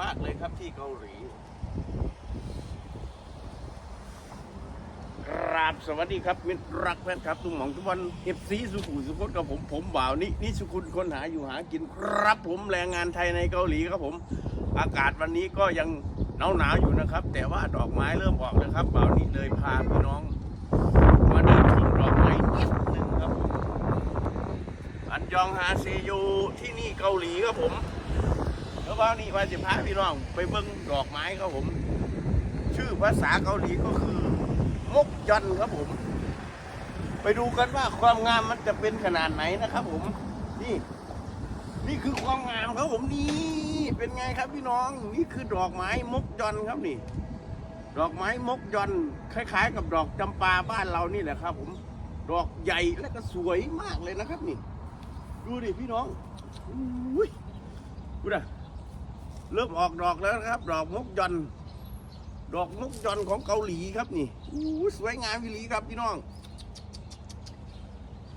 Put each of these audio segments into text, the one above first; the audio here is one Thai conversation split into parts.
มากเลยครับที่เกาหลีกราบสวัสดีครับมิตรรักแฟนครับตุ้งหมองทุกวันเอฟซีสุขุมสุขกับผมผมบ่าวนี่นี่สุขุนคนหาอยู่หากินครับผมแรงงานไทยในเกาหลีครับผม อากาศวันนี้ก็ยังหนาวหนาวอยู่นะครับ แต่ว่าดอกไม้เริ่มออกแล้วครับบ่าวนี่เลยพาพี่น้อง มาเดินชมดอกไม้นิดนึงครับผมอันยองฮาซโยที่นี่เกาหลีครับผม แล้วบ่านี่ว่าจะพาพี่น้องไปเบิ่งดอกไม้ครับผม ชื่อภาษาเกาหลีก็คือมกยอนครับผม ไปดูกันว่าความงามมันจะเป็นขนาดไหนนะครับผม นี่ นี่คือความงามครับผมนี่เป็นไงครับพี่น้องนี่คือดอกไม้มกยอนครับนี่ ดอกไม้มกยอนคล้าย ๆ กับดอกจำปาบ้านเรานี่แหละครับ ผม ดอกใหญ่และก็สวยมากเลยนะครับนี่ ดูดิพี่น้องอุ้ยดูนะ เริ่มออกดอกแล้วนะครับ ดอกมกยอน ดอกมกยอนของเกาหลีครับนี่อู้สวยงามวิลีครับพี่น้อง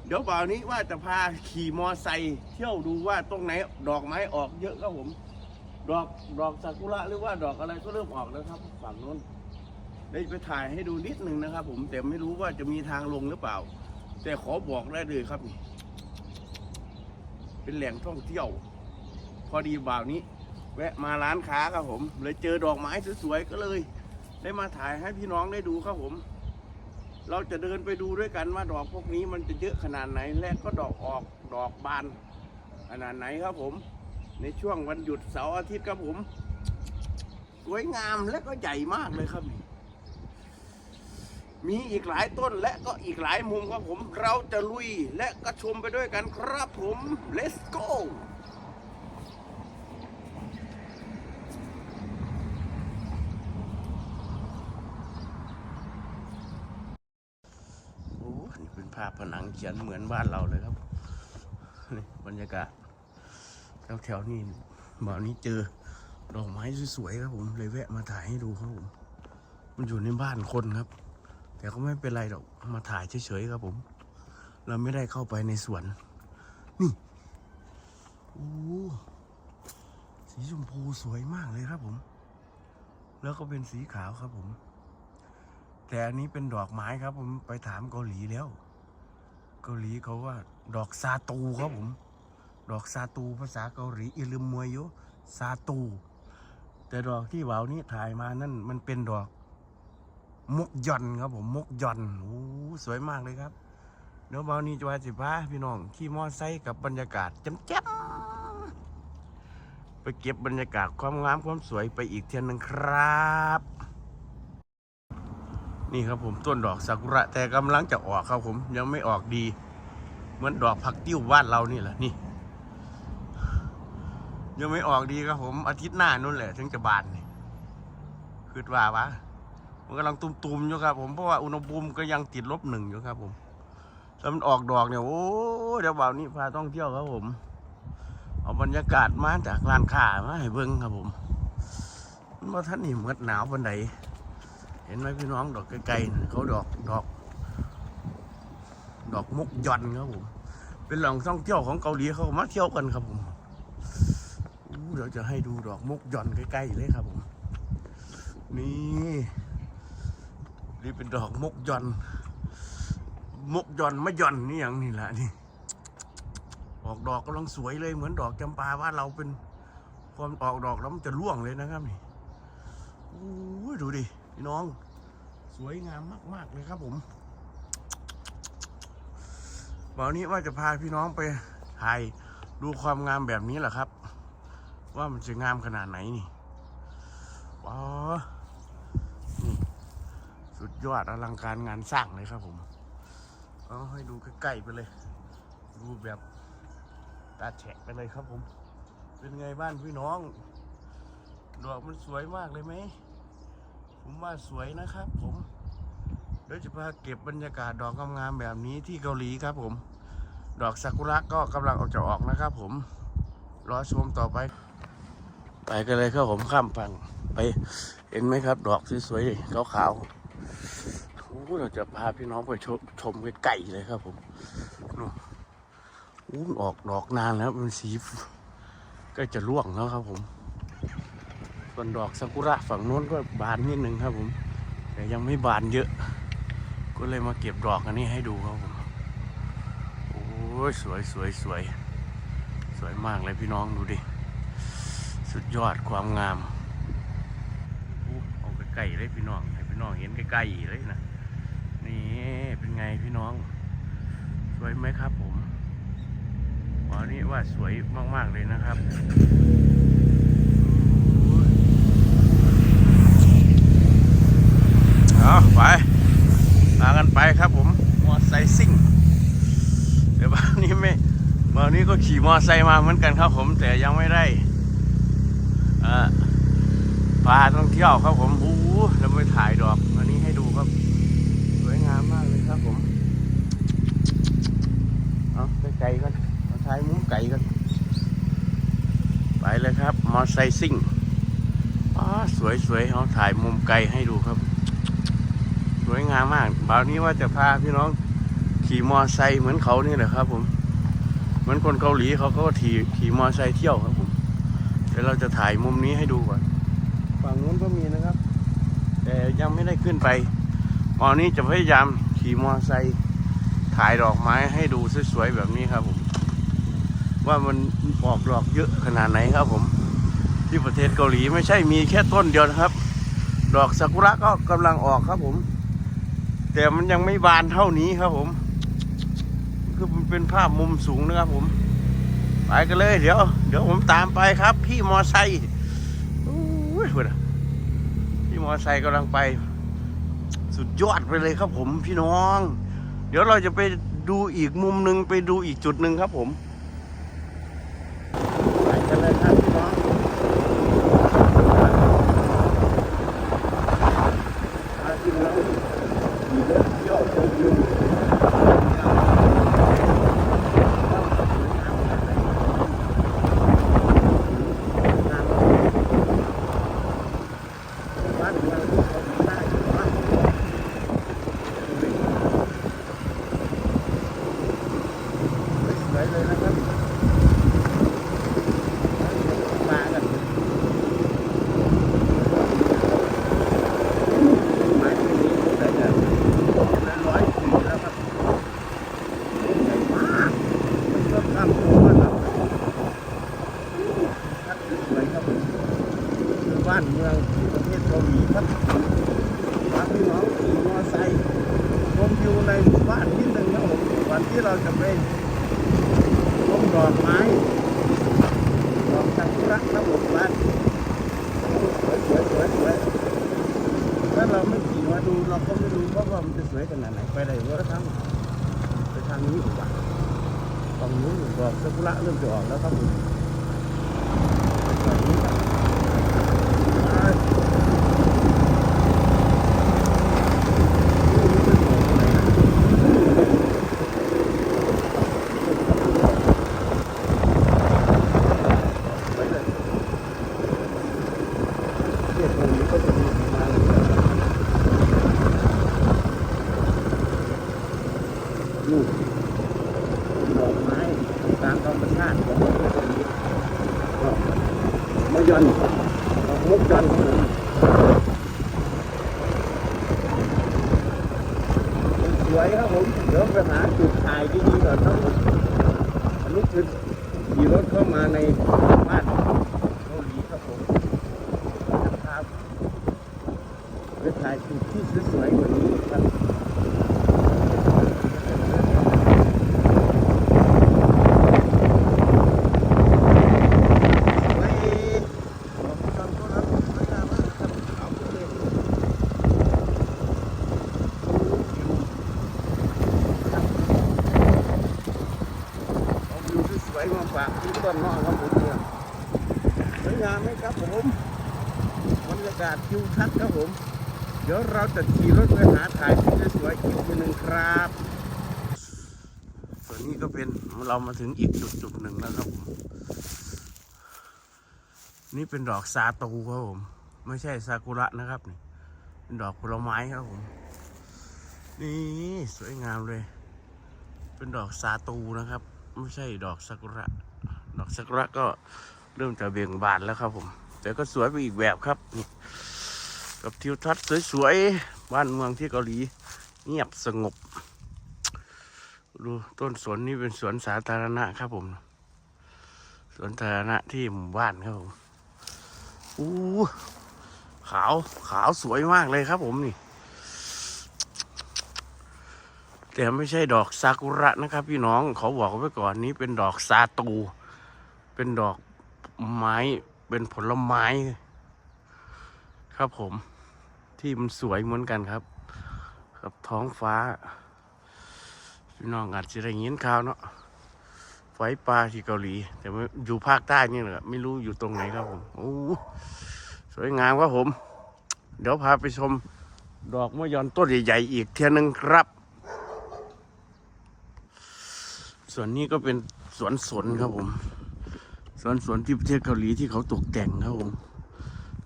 เดี๋ยวบ่าวนี้ว่าจะพาขี่มอไซค์เที่ยวดูว่าตรงไหนดอกไม้ออกเยอะครับผม ดอกดอกซากุระหรือว่าดอกอะไรก็เริ่มออกแล้วครับ ฝั่งโน้นได้ไปถ่ายให้ดูนิดหนึ่งนะครับ ผมแต่ไม่รู้ว่าจะมีทางลงหรือเปล่า แต่ขอบอกได้เลยครับนี่เป็นแหล่งท่องเที่ยว พอดีบ่าวนี้ แวะมาร้านค้าครับผม เลยเจอดอกไม้สวยๆก็เลย ได้มาถ่ายให้พี่น้องได้ดูครับผม เราจะเดินไปดูด้วยกันว่าดอกพวกนี้มันจะเยอะขนาดไหน และก็ดอกออกดอกบานขนาดไหนครับผม ในช่วงวันหยุดเสาร์อาทิตย์ครับผม สวยงามและก็ใหญ่มากเลยครับนี่มีอีกหลายต้นและก็อีกหลายมุมครับผม เราจะลุยและก็ชมไปด้วยกันครับผม let's go โอ้นี่เป็น ภาพผนังเขียนเหมือนบ้านเราเลยครับนี่บรรยากาศแถวๆนี้บ่าวนี้เจอดอกไม้สวยๆครับผมเลยแวะมาถ่ายให้ดูครับผมมันอยู่ในบ้านคนครับ แต่ก็ไม่เป็นไรหรอกเอามาถ่ายเฉยๆครับผม เราไม่ได้เข้าไปในสวน นี่โอ้สีชมพูสวยมากเลยครับผม แล้วก็เป็นสีขาวครับผม แต่อันนี้เป็นดอกไม้ครับผมไปถามเกาหลีแล้ว เกาหลีเขาว่า ดอกซาตูครับผม ดอกซาตูภาษาเกาหลีอิลืมมวยโยซาตู แต่ดอกที่เหวานี้ถ่ายมานั่นมันเป็นดอกมกยอนครับผมมกยอนโอ้สวยมากเลยครับเดี๋ยวเบานี้จะว่าสิพาพี่น้องขี่มอไซค์กับบรรยากาศจำจ้ไปเก็บบรรยากาศความงามความสวยไปอีกเทียนหนึ่งครับ นี่ครับผมต้นดอกซากุระแต่กำลังจะออกครับผมยังไม่ออกดี เหมือนดอกผักติ้วบ้านเรานี่แหละนี่ ยังไม่ออกดีครับผมอาทิตย์หน้านู่นแหละถึงจะบานนี่คิดว่าวะมันกำลังตุ่มๆอยู่ครับ ผมเพราะว่าอุณหภูมิก็ยังติดลบหนึ่งอยู่ครับผมแล้วมันออกดอกเนี่ยโอ้เดี๋ยวบ่าวนี้พาท่องเที่ยวครับผม เอาบรรยากาศมาจากร้านค้ามาให้เบิ้งครับผมมันว่าท่านนี่เหมือนหนาวปันใด เห็นไหมพี่น้องดอกไกลๆเขาดอกดอก ดอกมุกยอนครับผม เป็นแหล่งท่องเที่ยวของเกาหลีเขามาเที่ยวกันครับผมเดี๋ยวจะให้ดูดอกมุกยอนใกล้ๆเลยครับผม นี่นี่เป็นดอกมุกยอน มุกยอนมะยอนนี่อย่างนี่แหละนี่ออกดอกกำลังสวยเลยเหมือนดอกจำปาว่าเราเป็นความออกดอกแล้วมันจะร่วงเลยนะครับนี่อู้ดูดิ พี่น้อง สวยงามมากๆเลยครับผมวันนี้ว่าจะพาพี่น้องไปถ่ายดูความงามแบบนี้แหละครับ ว่ามันจะงามขนาดไหนนี่ว้าวนี่ สุดยอดอลังการงานสร้างเลยครับผมเอาให้ดูใกล้ๆไปเลย ดูแบบตาแฉะไปเลยครับผม เป็นไงบ้านพี่น้องดอกมันสวยมากเลยไหม ผมว่าสวยนะครับผม เดี๋ยวจะพาเก็บบรรยากาศดอกงามๆแบบนี้ที่เกาหลีครับผม ดอกซากุระก็กำลังออกจะออกนะครับผม รอชมต่อไป ไปกันเลยครับผมข้ามฝั่งไป เห็นไหมครับ ดอกสวยๆขาวๆโอ้เราจะพาพี่น้องไปชมชมไกลๆเลยครับผมนู่นโอ้นออกดอกนานแล้วมันสีใก็จะร่วงแล้วครับผม ส่วนดอกซากุระฝั่งโน้นก็บานนิดนึงครับผม แต่ยังไม่บานเยอะ ก็เลยมาเก็บดอกอันนี้ให้ดูครับผมโอ้ยสวยสวยสวยสวยมากเลยพี่น้องดูดิ สุดยอดความงามอเอาใกล้ๆเลยพี่น้องให้พี่น้องเห็นใกล้ๆเลยนะนี่เป็นไงพี่น้อง สวยไหมครับผมอ๋อนี่ว่าสวยมากๆเลยนะครับเอา ไปพากันไปครับผม มอไซค์ซิ่งเดี๋ยววันนี้ไม่วันนี้ก็ขี่มอไซค์มาเหมือนกันครับผมแต่ยังไม่ได้พาท่องเที่ยวครับผมโอ้โหเราไปถ่ายดอกอันนี้ให้ดูครับ สวยงามมากเลยครับผม เอาไปไกลกันเอาท้ายมุ้งไก่กัน ไปเลยครับ มอไซค์ซิ่งอ๋อสวยสวยเอาถ่ายมุมไกลให้ดูครับ สวยงามมากบ่าวนี้ว่าจะพาพี่น้องขี่มอไซค์เหมือนเขานี่แหละครับผม เหมือนคนเกาหลีเขาก็ขี่ขี่มอไซค์เที่ยวครับผมเดี๋ยวเราจะถ่ายมุมนี้ให้ดูก่อนฝั่งนู้นก็มีนะครับ แต่ยังไม่ได้ขึ้นไปตอนนี้จะพยายามขี่มอไซค์ถ่ายดอกไม้ให้ดูสวยๆแบบนี้ครับผม ว่ามันออกดอกเยอะขนาดไหนครับผม ที่ประเทศเกาหลีไม่ใช่มีแค่ต้นเดียวนะครับ ดอกซากุระก็กำลังออกครับผม แต่มันยังไม่บานเท่านี้ครับผม คือมันเป็นภาพมุมสูงนะครับผม ไปกันเลย เดี๋ยว เดี๋ยวผมตามไปครับ พี่มอไซค์โอ้ยพูดอะพี่มอไซค์กำลังไป สุดยอดไปเลยครับผมพี่น้อง เดี๋ยวเราจะไปดูอีกมุมหนึ่งไปดูอีกจุดหนึ่งครับผมไปกันเลยครับพี่น้องมาที่เราขี่รถเที่ยวชมวิวบ้านเมืองที่เขามีได้อยู่บ้าน สวยเลยนะครับมากันไม้ที่นี้ได้จะเป็นร้อยปีแล้วครับใหญ่มากมันก็ข้ามตัวมาครับท่านสวยครับคือบ้านเมืองที่ประเทศเกาหลีครับพาพี่น้องขี่มอเตอร์ไซค์ชมวิวในหมู่บ้านนิดนึงครับผมก่อนที่เราจะไป ต้นดอกไม้ดอกซากุระครับผมบ้านสวยสวยสวยสวยถ้าเราไม่ขี่มาดูเราก็ไม่รู้เพราะว่ามันจะสวยขนาดไหนไปไหนก็ทำไปทางนี้ดีกว่าฝั่งนู้ นดอกซากุระเริ่มจะออกแล้วครับผมไปฝั่งนี้ครับไปไปเลยเรียกตรงนี้ก็จะมีประมาณนี้ครับลูกดอกไม้ตามธรรมชาติของประเทศเกาหลีก็มะยอนดอกมุกยอนครับผมสวยครับผม เดี๋ยวไปหาจุดถ่ายดีๆก่อนครับผมอันนี้คือขี่รถเข้ามาในบ้านเกาหลีครับผมนะครับไป ถ่ายจุดที่สวยๆกว่านี้ครับสวยมากครับเอาไปเลยเอาวิวสวยมากที่ต้นนอกครับผมเนี่ยสวยงามไหมครับผมบรรยากาศทิวทัศน์ครับผม เดี๋ยวเราจะขี่รถไปหาถ่ายที่สวยๆอีกทีหนึ่งครับ ส่วนนี้ก็เป็นเรามาถึงอีกจุดจุดหนึ่งแล้วครับผมนี่เป็นดอกซาตูครับผม ไม่ใช่ซากุระนะครับนี่เป็นดอกผลไม้ครับผม นี่สวยงามเลย เป็นดอกซาตูนะครับ ไม่ใช่ดอกซากุระ ดอกซากุระก็เริ่มจะเบี่ยงบานแล้วครับผม แต่ก็สวยไปอีกแบบครับนี่ กับทิวทัศน์สวยๆ บ้านเมืองที่เกาหลี เงียบสงบ ดูต้นสวนนี่เป็นสวนสาธารณะครับผม สวนสาธารณะที่หมู่บ้านครับผมอู้ขาวขาวสวยมากเลยครับผมนี่ แต่ไม่ใช่ดอกซากุระนะครับ พี่น้องเขาบอกไว้ก่อนนี้เป็นดอกซาตู เป็นดอกไม้เป็นผลไม้ ครับผม ที่มันสวยเหมือนกันครับ กับท้องฟ้า พี่น้องอาจจะได้ยินข่าวเนาะไฟป่าที่เกาหลี แต่ไม่อยู่ภาคใต้นี่แหละไม่รู้อยู่ตรงไหนครับผมโอ้สวยงามครับผม เดี๋ยวพาไปชมดอกมะยอนต้นใหญ่ๆอีกเทียนึงครับ ส่วนนี้ก็เป็นสวนสนครับผมสวนสนที่ประเทศเกาหลีที่เขาตกแต่งครับผม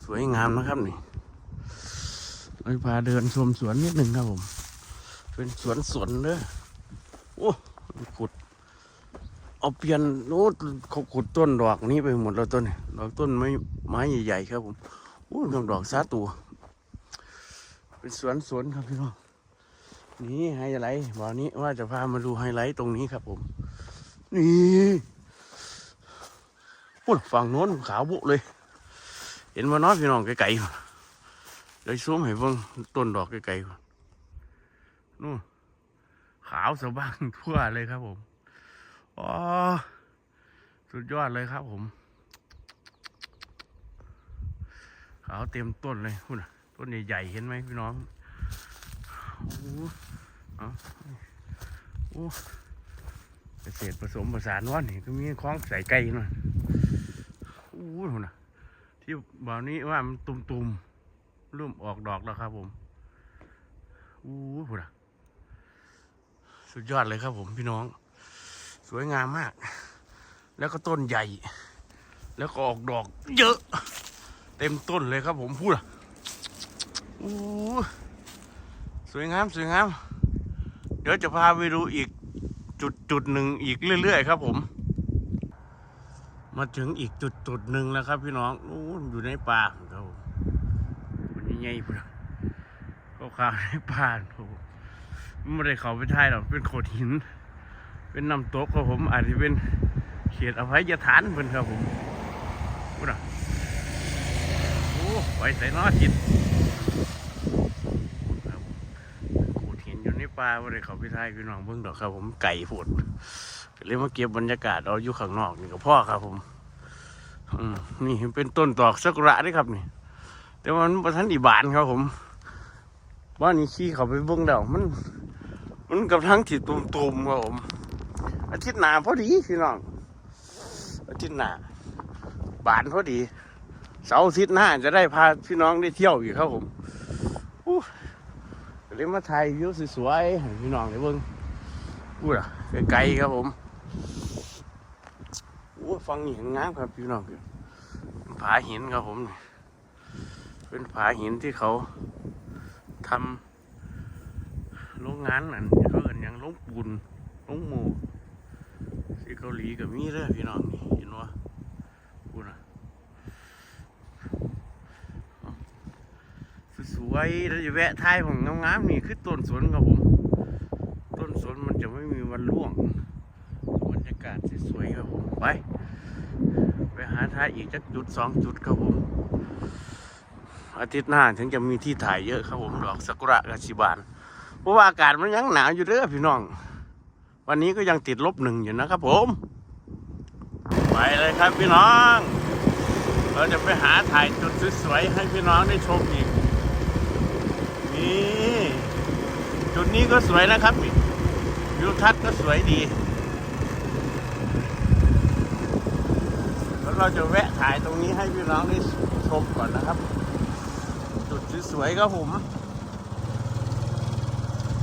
สวยงามนะครับนี่ เราพาเดินชมสวนนิดหนึ่งครับผม เป็นสวนสนเด้อโอ้ขุด เอาเปลี่ยนโน้ตเขาขุดต้นดอกนี้ไปหมดแล้วต้นนี้ดอกต้นไม้ไม้ใหญ่ๆครับผมโอ้ดอกดอกซาตัว เป็นสวนสวนครับพี่น้องนี่ไฮไลท์วันนี้ว่าจะพามาดูไฮไลท์ตรงนี้ครับผม นี่พูดฝั่งโน้นขาวบุเลย เห็นว่าน้อยพี่น้องไกลๆ เลยซูมให้เบิ่งต้นดอกไกลๆนู่นขาวสะบังทั่วเลยครับผมอ๋อสุดยอดเลยครับผม ขาวเต็มต้นเลยพูดน่ะต้นใหญ่ๆเห็นไหมพี่น้องโอ้โหเอโอ้เกษตรผสมผสานวันนี่ก็มีคล้องใส่ไก่หน่อยโอ้โหนะที่บ่าวนี้ว่ามันตุ่มๆ เริ่มออกดอกแล้วครับผมโอ้หูนะสุดยอดเลยครับผมพี่น้อง สวยงามมาก แล้วก็ต้นใหญ่ แล้วก็ออกดอก เยอะ เต็มต้นเลยครับผมพูดอะโอ้สวยงามสวยงาม เดี๋ยวจะพาไปดูอีกจุดจุดหนึ่งอีกเรื่อย ๆ ครับผม มาถึงอีกจุดจุดหนึ่งแล้วครับ พี่น้องนู้อยู่ในป่า ใหญ่ๆพุ่นเขาขาวในป่าครับผมไม่ได้เขาไปท้ายหรอกเป็นโขดหิน เป็นน้ำตกครับผม อาจจะเป็นเขตอภัยทานเพิ่นครับผมพุ่นะโอ้ไปใส่นอจิตครับขูดหินอยู่ในป่าว่ได้เขาไปถ่ายพี่น้องเบิ่งดอกครับ ผมไก่ผดก็เลยมาเก็บบรรยากาศเอาอยู่ข้างนอกนี่กับพ่อครับผม อืมนี่เป็นต้นดอกซากุระนี่ครับนี่ แต่วันประทันอีบานครับผมว่านี่ขี้เขาไปเบิ่งเดามัน มันกับทั้งที่ตุ่มๆครับผม อาทิตย์หน้าพอดีพี่น้อง อาทิตย์หน้าบานพอดี เสาร์อาทิตย์หน้าจะได้พาพี่น้องได้เที่ยวอีกครับผมก็เลยมาถ่ายวิวสวยๆพี่น้องได้เบิ่งอู้ล่ะไกลๆครับผมอู้ฟังเห็นงามครับพี่น้องผาหินครับผมนี่ เป็นผาหินที่เขาทำโรงงานนั่นเขาเอินหยังโรงปูนโรงหมูที่เกาหลีก็มีเด้อพี่น้องนี่เห็นวะอู้น่ะสวยๆแล้วจะแวะท้ายของงามๆนี่คือต้นสนครับผม ต้นสนมันจะไม่มีวันร่วงบรรยากาศสวยครับผมไป ไปหาท้ายอีกจักจุดสองจุดครับผม อาทิตย์หน้าถึงจะมีที่ถ่ายเยอะครับผมดอกซากุระกาชิบานเพราะว่าอากาศมันยังหนาวอยู่เด้อพี่น้อง วันนี้ก็ยังติดลบหนึ่งอยู่นะครับผม ไปเลยครับพี่น้อง เราจะไปหาถ่ายจุดสวยๆให้พี่น้องได้ชมอีกนี่จุดนี้ก็สวยนะครับนี่วิวทัศน์ก็สวยดีแล้วเราจะแวะถ่ายตรงนี้ให้พี่น้องได้ชมก่อนนะครับ สวยๆครับผม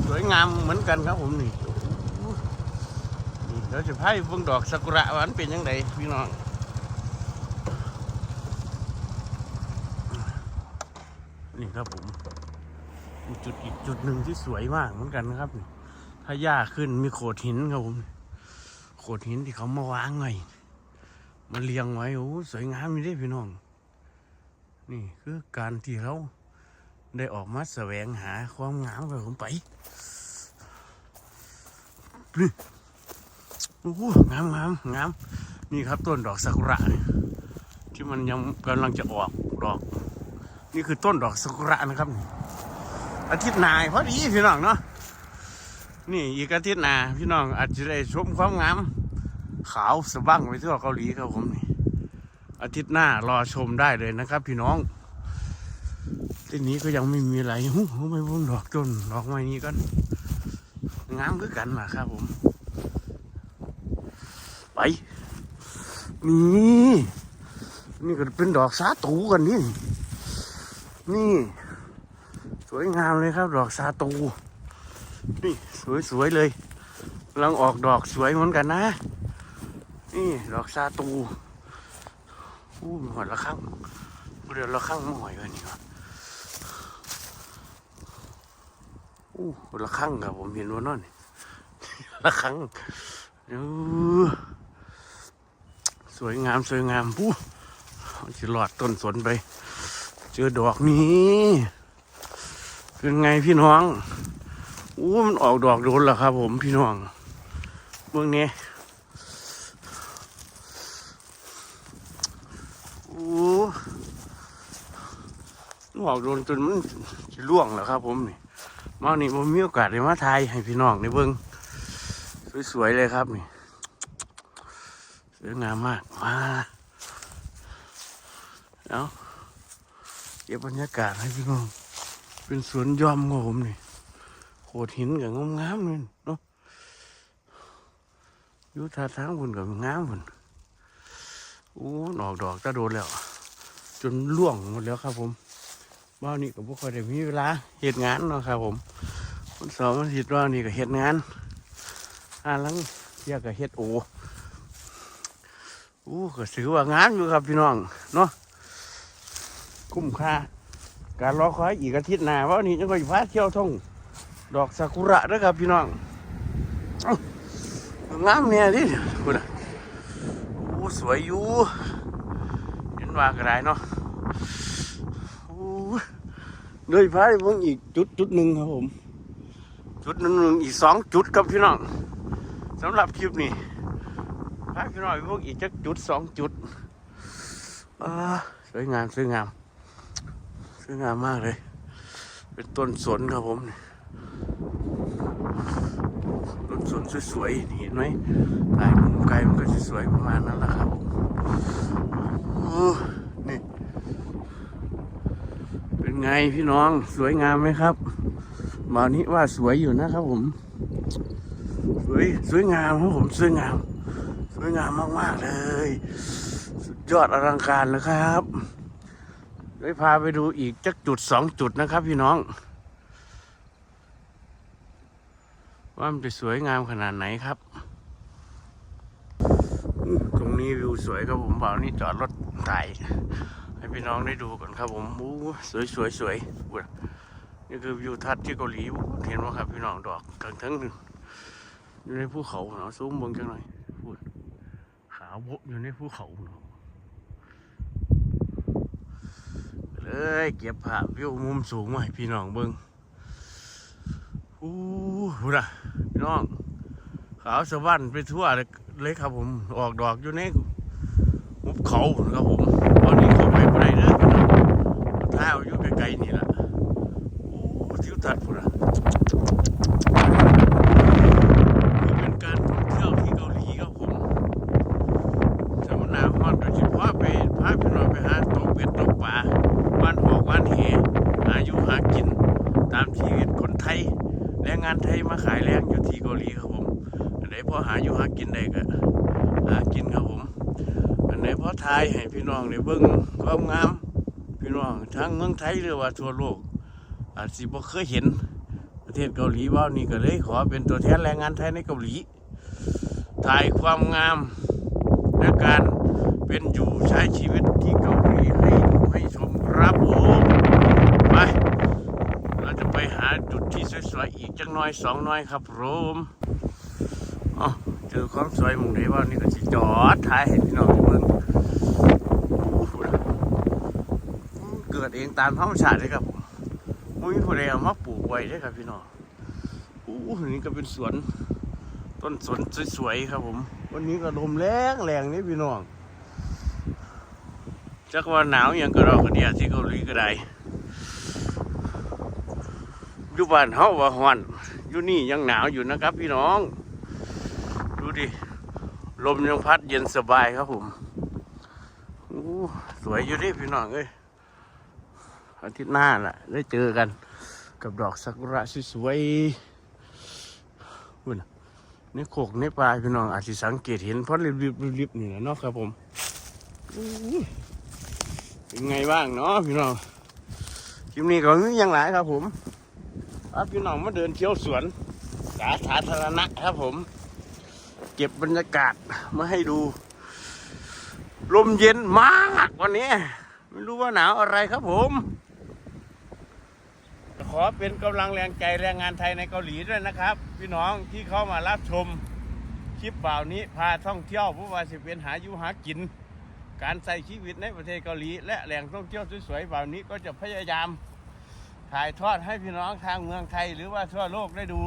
สวยงามเหมือนกันครับผมนี่นี่เราจะให้เบิ่งดอกซากุระวันเป็นยังไงพี่น้องนี่ครับผมจุดอีกจุดหนึ่งที่สวยมากเหมือนกันนะครับถ้าหญ้าขึ้นมีโขดหินครับผมโขดหินที่เขามาวางไว้มาเรียงไว้โอ้สวยงามอยู่ด้พี่น้อง นี่คือการที่เรา ได้ออกมาแสวงหาความงามกับผมไปนี่โอ้งามงามงามนี่ครับต้นดอกซากุระ ที่มันยังกำลังจะออกดอก นี่คือต้นดอกซากุระนะครับ อาทิตย์หนายพอดีพี่น้องเนาะนี่อีกอาทิตย์หนาพี่น้องอาจจะได้ชมความงามขาวสะบั้งไปทั่วเกาหลีครับผมนี่อาทิตย์หน้ารอชมได้เลยนะครับ พี่น้อง ที่นี้ก็ยังไม่มีอะไรหูไม่วงดอกต้นดอกไม้นี้ก็งามคือกันล่ะครับผม ไป นี่นี่ก็เป็นดอกสาตูกันนี่ นี่ สวยงามเลยครับ ดอกสาตู นี่สวยๆเลยกำลังออกดอกสวยเหมือนกันนะ นี่ดอกซาตูอู้หอดละข้างเดี๋ยวละข้างมาหอยกันนี่ครับ อู้ละข้งครับผมเห็นว่านั่นนี่ละข้งดูสวยงามสวยงามปู้จะหลอดต้นสนไป เจอดอกนี้เป็นไงพี่น้องอู้มันออกดอกโดนแล้วครับ ผมพี่น้องเมื่อนี้โอ้หอกโดนจนมันจะล่วงแล้วครับ ผมนี่ มานี่ผมมีโอกาสได้มาถ่ายให้พี่น้องในเบิ้งสวยๆเลยครับนี่สวยงามมากมาแล้วเก็บบรรยากาศให้พี่น้อง เป็นสวนยอมของผมนี่โขดหินกับงามเลยเนาะยุทธาทางบุญกับงามบุญโอ้ดอกดอกจะโดนแล้ว จนล่วงหมดแล้วครับผม บ้านนี้ก็บ่ค่อยได้มีเวลาเหตุงานเนาะครับ ผมวันเสาร์วันอาทิตย์ว่านี่ก็เหตุงานอ่าหลังเที่ยก็เฮ็ดโอโอ้ก็ถือว่างานอยู่ครับพี่น้องเนาะคุ้มค่าการรอคอยอีกอาทิตย์หน้าว่านี่จะก็พาเที่ยวท่องดอกซากุระเด้อครับพี่น้องเอ้างามเนี่ยดิคุณน่ะโอ้สวยอยู่เห็นว่าก็ได้เนาะ เลยพายเพิ่งอีกจุดจุดหนึ่งครับผม จุดหนึ่งหนึ่งอีกสองจุดครับพี่น้องสำหรับคลิปนี้พาพี่น้องเพิ่งอีกจักจุดสองจุดสวยงามสวยงามสวยงามมากเลย เป็นต้นสนครับผมต้นสนสวยๆเห็นไหมถ่ายมุมไกลมันก็สวยประมาณนั้นแหละครับโอ้นี่ เป็นไงพี่น้องสวยงามไหมครับมานี้ว่าสวยอยู่นะครับผม สวยสวยงามครับผมสวยงาม สวยงามมากๆเลย สุดยอดอลังการเลยครับได้พาไปดูอีกจักจุดสองจุดนะครับ พี่น้อง ว่ามันจะสวยงามขนาดไหนครับ ตรงนี้วิวสวยครับผมบ่าวนี่จอดรถถ่าย ให้พี่น้องได้ดูก่อนครับผมอู้สวยสวยสวยนี่คือวิวทัศน์ที่เกาหลีเห็นว่าครับพี่น้องดอกกลางทั้งนึงอยู่ในภูเขาเนาะซูมเบิ่งจังหน่อยอุ๊ยขาวโบอยู่ในภูเขาเนาะเลยเก็บภาพวิวมุมสูงมาให้พี่น้องเบิ่งอู้หูนะพี่น้อง ขาวสะบั้นไปทั่วเลยเลยครับผม ออกดอกอยู่ในหุบเขาครับผมตอนนี้เขาไปบ่ไปเด้อพี่น้องถ้าเอาอยู่ไกลๆนี่แหละโอ้ ทัศน์พุ่นเป็นการท่องเที่ยวที่เกาหลีครับผมสำนักฮอดโดยเฉพาะไปพาพี่น้องไปหาตกเบ็ดตกปลาบ้านออกบ้านเหหาอยู่หากิน ตามชีวิตคนไทยแรงงานไทยมาขายแรงอยู่ที่เกาหลีครับผม อันไหนพอหาอยู่หากินได้ก็หากินครับผม อันไหนพอทายให้พี่น้องได้เบิ่งความงาม พี่น้องทั้งเมืองไทยหรือว่าทั่วโลก อาจสิบ่เคยเห็นประเทศเกาหลีว่าวนี่ก็เลยขอเป็นตัวแทนแรงงานไทยในเกาหลี ถ่ายความงามและการเป็นอยู่ใช้ชีวิตที่เกาหลีให้ดูให้ชมครับผมไปเราจะไปหาจุดที่สวยๆอีกจังน้อยสองน้อยครับผมอ๋อเจอความสวยมุงไหนว่านี่ก็สิจอดถ่ายให้พี่น้องเบิ่งอู้หูนะอู้ดเองตามธรรมชาติเลยครับ ผมมุ้ยผู้ใดเอามาปลูกไว้เด้ครับพี่น้องอู้นี่ก็เป็นสวน ต้นสนสวยๆครับผม วันนี้ก็ลมแรงแรงนี่พี่น้องจักว่าหนาวย่างกระรอกกระเดียที่เกาหลีก็ได้อยู่บ้านเฮาว่าฮ้อนอยู่นี่ยังหนาวอยู่นะครับ พี่น้อง ดูดิลมยังพัดเย็นสบายครับผมอู้สวยอยู่ดิพี่น้องเอ้ย อาทิตย์หน้าแหละได้เจอกันกับดอกซากุระสวยๆอุ่นน่โขกในปลายพี่น้องอาจจะสังเกตเห็นเพราะริบๆริบๆนี่แหละเนาะครับผมเป็นไงบ้างเนาะพี่น้องคลิปนี้ก็ย่างหลายครับผมพี่น้องมาเดินเที่ยวสวนสาธารณะครับผม เก็บบรรยากาศมาให้ดู ลมเย็นมากวันนี้ ไม่รู้ว่าหนาวอะไรครับผม อเป็นกำลังแรงใจแรงงานไทยในเกาหลีด้วยนะครับ พี่น้องที่เข้ามารับชมคลิปบ่าวนี้พาท่องเที่ยวผู้ว่าสิเป็นหาอยู่หากิน การใส่ชีวิตในประเทศเกาหลี และแหล่งท่องเที่ยวสวยๆบ่าวนี้ก็จะพยายาม ถ่ายทอดให้พี่น้องทางเมืองไทยหรือว่าทั่วโลกได้ดู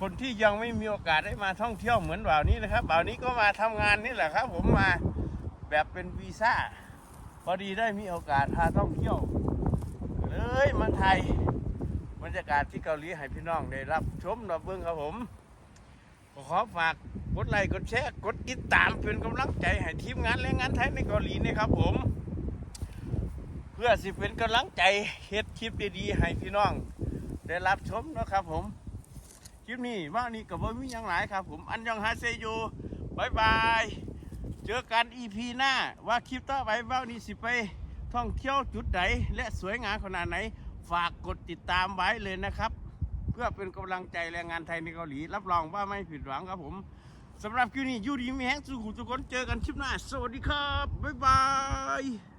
คนที่ยังไม่มีโอกาสได้มาท่องเที่ยวเหมือนบ่าวนี้นะครับบ่าวนี้ก็มาทำงานนี่แหละครับ ผมมาแบบเป็นวีซ่าพอดีได้มีโอกาสพาท่องเที่ยว เลยมาไทยากาศที่เกาหลีให้พี่น้องได้รับชมรับเบิ่งครับผม ขอฝากกดไลค์กดแชร์กดติดตามเป็นกำลังใจให้ทีมงานแรงงานไทยในเกาหลีนะครับผม เพื่อสิเป็นกำลังใจเฮ็ดคลิปดีๆให้พี่น้อง ได้รับชมนะครับผม คลิปนี้ว่านี่กับว่ามีอย่างหลายครับ ผมอันยองฮาเซโยบายบายเจอกันอีพีหน้าว่าคลิปต่อไปว่านี่สิไปท่องเที่ยวจุดไหนและสวยงามขนาดไหน ฝากกดติดตามไว้เลยนะครับ เพื่อเป็นกำลังใจแรงงานไทยในเกาหลี รับรองว่าไม่ผิดหวังครับผมสำหรับคลิปนี้ยูดีมีแฮงสุขุทุกคนเจอกันคลิปหน้า สวัสดีครับ บ๊ายบาย